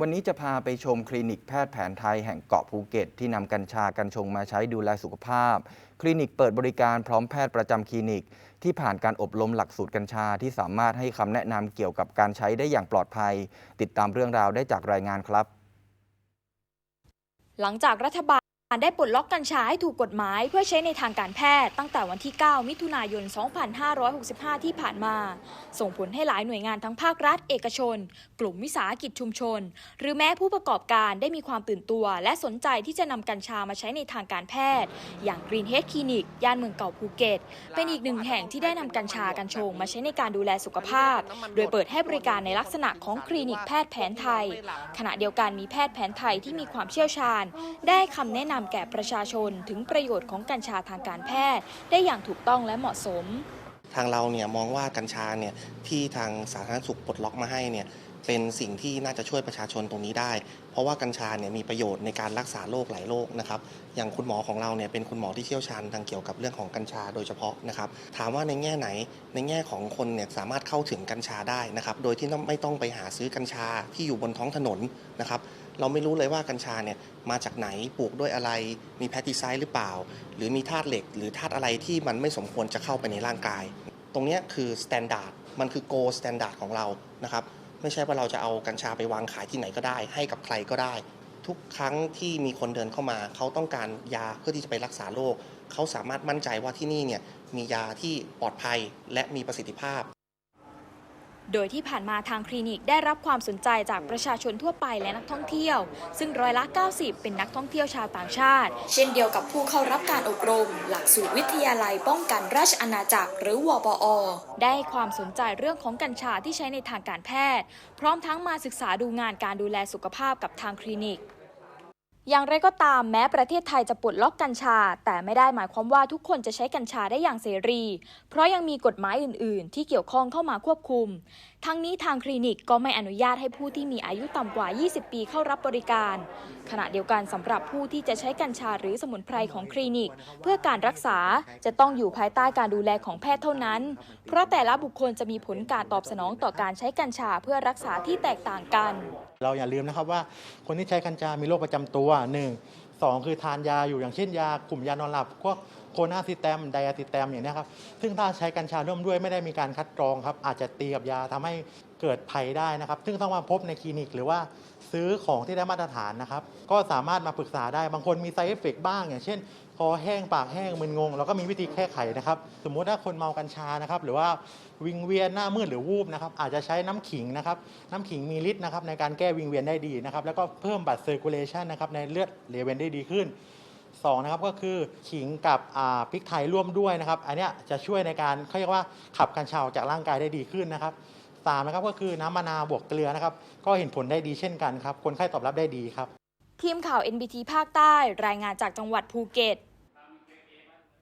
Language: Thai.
วันนี้จะพาไปชมคลินิกแพทย์แผนไทยแห่งเกาะภูเก็ต ที่นำกัญชากัญชงมาใช้ดูแลสุขภาพ คลินิกเปิดบริการพร้อมแพทย์ประจำคลินิก ที่ผ่านการอบรมหลักสูตรกัญชาที่สามารถให้คำแนะนำเกี่ยวกับการใช้ได้อย่างปลอดภัย ติดตามเรื่องราวได้จากรายงานครับ หลังจากรัฐบาล ได้ปลดล็อกกัญชาให้ถูกกฎหมายเพื่อใช้ในทางการแพทย์ตั้งแต่วันที่ 9 มิถุนายน 2565 ที่ผ่านมา ส่งผลให้หลายหน่วยงานทั้งภาครัฐ เอกชน กลุ่มวิสาหกิจชุมชน หรือแม้ผู้ประกอบการได้มีความตื่นตัว และสนใจที่จะนำกัญชามาใช้ในทางการแพทย์ อย่าง Green Head Clinic ย่านเมืองเก่าภูเก็ต เป็นอีกหนึ่งแห่งที่ได้นำกัญชากัญชงมาใช้ในการดูแลสุขภาพ โดยเปิดให้บริการในลักษณะของคลินิกแพทย์แผนไทย ขณะเดียวกันมีแพทย์แผนไทยที่มีความเชี่ยวชาญ ได้คำแนะนำแก่ประชาชนถึงประโยชน์ของกัญชาทางการแพทย์ ได้อย่างถูกต้องและเหมาะสม ทางเราเนี่ยมองว่ากัญชาเนี่ยที่ทางสาธารณสุขปลดล็อกมาให้เนี่ย เป็นสิ่งที่น่าจะช่วยประชาชนตรงนี้ได้ เพราะว่ากัญชาเนี่ยมีประโยชน์ในการรักษาโรคหลายโรคนะครับอย่างคุณหมอของเราเนี่ยเป็นคุณหมอที่เชี่ยวชาญทางเกี่ยวกับเรื่องของกัญชาโดยเฉพาะนะครับถามว่าในแง่ไหนในแง่ของคนเนี่ยสามารถเข้าถึงกัญชาได้นะครับโดยที่ไม่ต้องไปหาซื้อกัญชาที่อยู่บนท้องถนนนะครับเราไม่รู้เลยว่ากัญชาเนี่ยมาจากไหนปลูกด้วยอะไร มีแพสติไซด์หรือเปล่า หรือมีธาตุเหล็ก หรือธาตุอะไรที่มันไม่สมควรจะเข้าไปในร่างกาย ตรงนี้คือสแตนดาร์ดมันคือโกสแตนดาร์ดของเรานะครับ ไม่ใช่ว่าเราจะเอากัญชาไปวางขายที่ไหนก็ได้ ให้กับใครก็ได้ ทุกครั้งที่มีคนเดินเข้ามา เขาต้องการยาเพื่อที่จะไปรักษาโรคเขาสามารถมั่นใจว่าที่นี่เนี่ยมียาที่ปลอดภัยและมีประสิทธิภาพ โดยที่ผ่านมาทางคลินิกได้รับความสนใจจากประชาชนทั่วไปและนักท่องเที่ยว ซึ่งร้อยละ 90 เป็นนักท่องเที่ยวชาวต่างชาติ เช่นเดียวกับผู้เข้ารับการอบรม หลักสูตรวิทยาลัยป้องกันราชอาณาจักรหรือวปอ ได้ความสนใจเรื่องของกัญชาที่ใช้ในทางการแพทย์ พร้อมทั้งมาศึกษาดูงานการดูแลสุขภาพกับทางคลินิก อย่างไรก็ตามแม้ประเทศไทยจะปลดล็อกกัญชา แต่ไม่ได้หมายความว่าทุกคนจะใช้กัญชาได้อย่างเสรี เพราะยังมีกฎหมายอื่น ๆ ที่เกี่ยวข้องเข้ามาควบคุม ทั้งนี้ทางคลินิกก็ไม่อนุญาตให้ผู้ที่มีอายุต่ำกว่า 20 ปีเข้ารับบริการ ขณะเดียวกันสำหรับผู้ที่จะใช้กัญชาหรือสมุนไพรของคลินิก เพื่อการรักษาจะต้องอยู่ภายใต้การดูแลของแพทย์เท่านั้น เพราะแต่ละบุคคลจะมีผลการตอบสนองต่อการใช้กัญชาเพื่อรักษาที่แตกต่างกัน เราอย่าลืมนะครับว่าคนที่ใช้กัญชามีโรคประจำตัวหนึ่งสองคือทานยาอยู่อย่างเช่นยากลุ่มยานอนหลับพวกโคนาซิแตมไดอะซิแตมอย่างนี้ครับซึ่งถ้าใช้กัญชาร่วมด้วยไม่ได้มีการคัดกรองครับอาจจะตีกับยาทำให้เกิดภัยได้นะครับ ซึ่งต้องมาพบในคลินิกหรือว่าซื้อของที่ได้มาตรฐานนะครับ ก็สามารถมาปรึกษาได้บางคนมีไซเอฟเฟกบ้าง อย่างเช่น คอแห้งปากแห้งมึนงงเราก็มีวิธีแก้ไขนะครับ สมมุติถ้าคนเมากัญชานะครับ หรือว่าวิงเวียนหน้ามืดหรือวูบนะครับ อาจจะใช้น้ำขิงนะครับ น้ำขิงมีฤทธิ์นะครับในการแก้วิงเวียนได้ดีนะครับ แล้วก็เพิ่มบัตรเซอร์คูลเลชันนะครับในเลือดเลเวนได้ดีขึ้นสองนะครับก็คือขิงกับพริกไทยร่วมด้วยนะครับ อันนี้จะช่วยในการเขาเรียกว่าขับกัญชาออกจากร่างกายได้ดีขึ้นนะครับสามนะครับก็คือน้ำมะนาวบวกเกลือนะครับ ก็เห็นผลได้ดีเช่นกันครับ คนไข้ตอบรับได้ดีครับ ทีมข่าว NBT ภาคใต้รายงานจากจังหวัดภูเก็ต